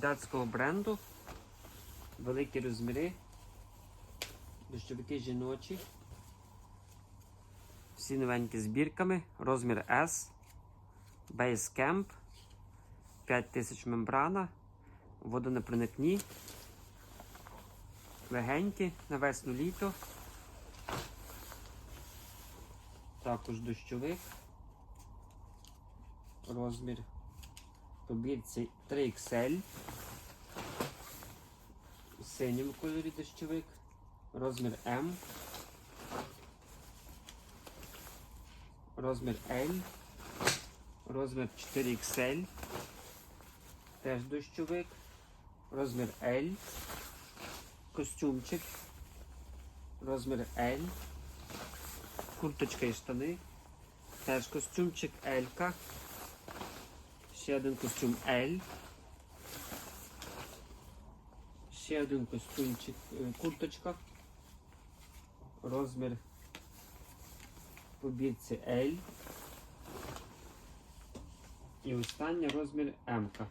датського бренду. Великі розміри. Дощовики жіночі. Всі новенькі збірками. Розмір S. Basecamp. 5000 мембрана. Водонепроникні. Легенькі на весну літо. Також дощовик. Розмір по 3XL. У синьому кольорі дощовик. Розмір М. Розмір L. Розмір 4XL. Теж дощовик. Розмір L. Костюмчик. Розмір L. Курточка і штани. Теж костюмчик L. -ка. Ще один костюм L. Ще один костюмчик, е, курточка. Розмір по бірці L. І останній розмір М. -ка.